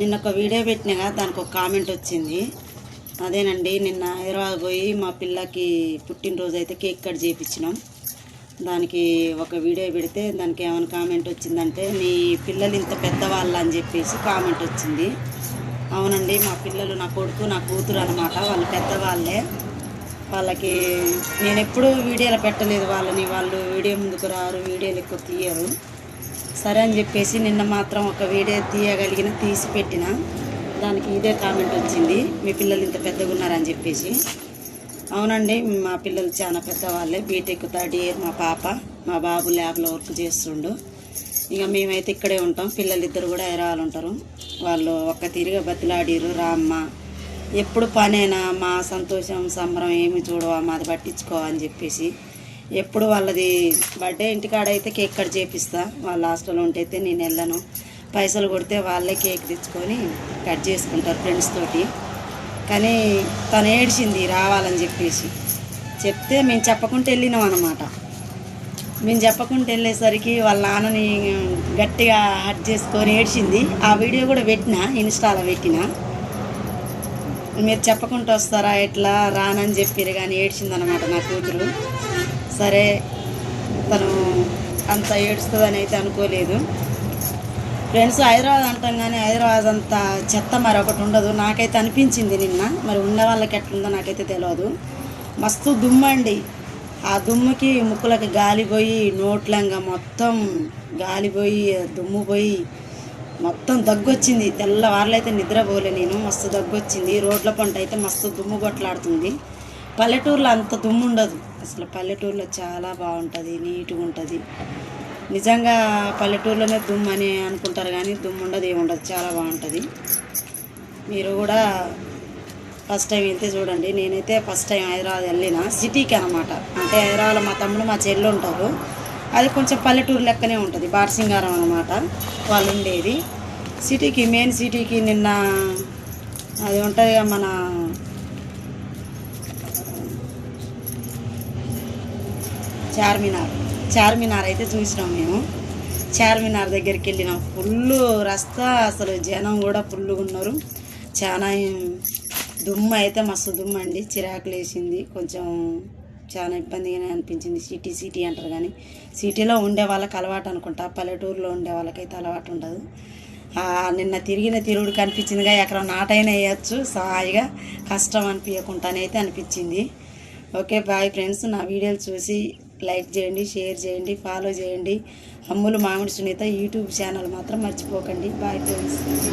నిన్న ఒక వీడియో పెట్టినగా దానికి ఒక కామెంట్ వచ్చింది. అదేనండి నిన్న హైదరాబాద్ పోయి మా పిల్లకి పుట్టినరోజు అయితే కేక్ కట్ చేయించినాం దానికి ఒక వీడియో పెడితే దానికి ఏమైనా కామెంట్ వచ్చిందంటే నీ పిల్లలు ఇంత పెద్దవాళ్ళు అని చెప్పేసి కామెంట్ వచ్చింది. అవునండి మా పిల్లలు నా కొడుకు నా కూతురు అనమాట వాళ్ళు పెద్దవాళ్ళే. వాళ్ళకి నేను ఎప్పుడూ వీడియోలు పెట్టలేదు. వాళ్ళని వాళ్ళు వీడియో ముందుకు రారు వీడియోలు ఎక్కువ తీయరు. సరే అని చెప్పేసి నిన్న మాత్రం ఒక వీడియో తీయగలిగిన తీసి పెట్టిన దానికి ఇదే కామెంట్ వచ్చింది. మీ పిల్లలు ఇంత పెద్దగా ఉన్నారని చెప్పేసి. అవునండి మా పిల్లలు చాలా పెద్దవాళ్ళే. బీటెక్ థర్డ్ ఇయర్ మా పాప మా బాబు ల్యాబ్లో వర్క్ చేస్తుండు. ఇక మేమైతే ఇక్కడే ఉంటాం. పిల్లలు ఇద్దరు కూడా హైదరాబాద్ ఉంటారు. వాళ్ళు ఒక్క తిరిగి బతిలాడిరు రామ్మ ఎప్పుడు పనేనా? మా సంతోషం సంబరం ఏమి చూడవా? మాది పట్టించుకో అని చెప్పేసి ఎప్పుడు వాళ్ళది బర్త్డే ఇంటికాడైతే కేక్ కట్ చేపిస్తా. వాళ్ళ హాస్టల్లో ఉంటే నేను వెళ్ళను. పైసలు కొడితే వాళ్ళే కేక్ తెచ్చుకొని కట్ చేసుకుంటారు ఫ్రెండ్స్ తోటి. కానీ తను ఏడ్చింది రావాలని చెప్పేసి. చెప్తే మేము చెప్పకుండా వెళ్ళినాం అనమాట మేము చెప్పకుండా వెళ్ళేసరికి వాళ్ళ నాన్నని గట్టిగా హట్ చేసుకొని ఏడ్చింది. ఆ వీడియో కూడా పెట్టిన ఇన్స్టాలో పెట్టిన. మీరు చెప్పకుండా వస్తారా ఎట్లా రానని చెప్పారు కానీ ఏడ్చింది అనమాట నా కూతురు. సరే తను అంత ఏడుస్తుందని అయితే అనుకోలేదు. ఫ్రెండ్స్ హైదరాబాద్ అంటాం కానీ హైదరాబాద్ అంత చెత్త మరి ఒకటి ఉండదు. నాకైతే అనిపించింది నిన్న. మరి ఉన్న వాళ్ళకి ఎట్లుందో నాకైతే తెలియదు మస్తు దుమ్ము అండి. ఆ దుమ్ముకి ముక్కులకి గాలిపోయి నోట్లంగా మొత్తం గాలిపోయి దుమ్ము పోయి మొత్తం దగ్గొచ్చింది. తెల్లవారులైతే నిద్రపోలే నేను. మస్తు దగ్గొచ్చింది. రోడ్ల పంట అయితే మస్తు దుమ్ము కొట్లాడుతుంది. పల్లెటూరులో అంత దుమ్ము ఉండదు. అసలు పల్లెటూరులో చాలా బాగుంటుంది నీట్గా ఉంటుంది. నిజంగా పల్లెటూరులోనే దుమ్ము అని అనుకుంటారు కానీ దుమ్ము ఉండదు ఏముండదు చాలా బాగుంటుంది. మీరు కూడా ఫస్ట్ టైం వెళ్తే చూడండి. నేనైతే ఫస్ట్ టైం హైదరాబాద్ వెళ్ళిన. సిటీకి అనమాట అంటే హైదరాబాద్లో మా తమ్ముడు మా చెల్లి ఉంటారు. అది కొంచెం పల్లెటూరు లెక్కనే ఉంటుంది. బాటసింగారం అనమాట వాళ్ళు ఉండేది. సిటీకి మెయిన్ సిటీకి నిన్న అది ఉంటుంది మన చార్మినార్. చార్మినార్ అయితే చూసినాం మేము. చార్మినార్ దగ్గరికి వెళ్ళినాం. ఫుల్ రస్తా అసలు జనం కూడా ఫుల్గా ఉన్నారు. చాలా దుమ్ము అయితే మస్తు దుమ్ము అండి. చిరాకులు వేసింది. కొంచెం చాలా ఇబ్బందిగానే అనిపించింది. సిటీ సిటీ అంటారు కానీ సిటీలో ఉండే వాళ్ళకి అలవాటు అనుకుంటా. పల్లెటూరులో ఉండే వాళ్ళకైతే అలవాటు ఉండదు. నిన్న తిరిగిన తిరుగుడు కనిపించిందిగా ఎక్కడ నాటైనా వేయచ్చు. సాయిగా కష్టం అనిపించకుండానైతే అనిపించింది. Okay bye friends. నా వీడియోలు చూసి లైక్ చేయండి షేర్ చేయండి ఫాలో చేయండి. అమ్ములు మామిడి సునీత యూట్యూబ్ ఛానల్ మాత్రం మర్చిపోకండి. Bye friends.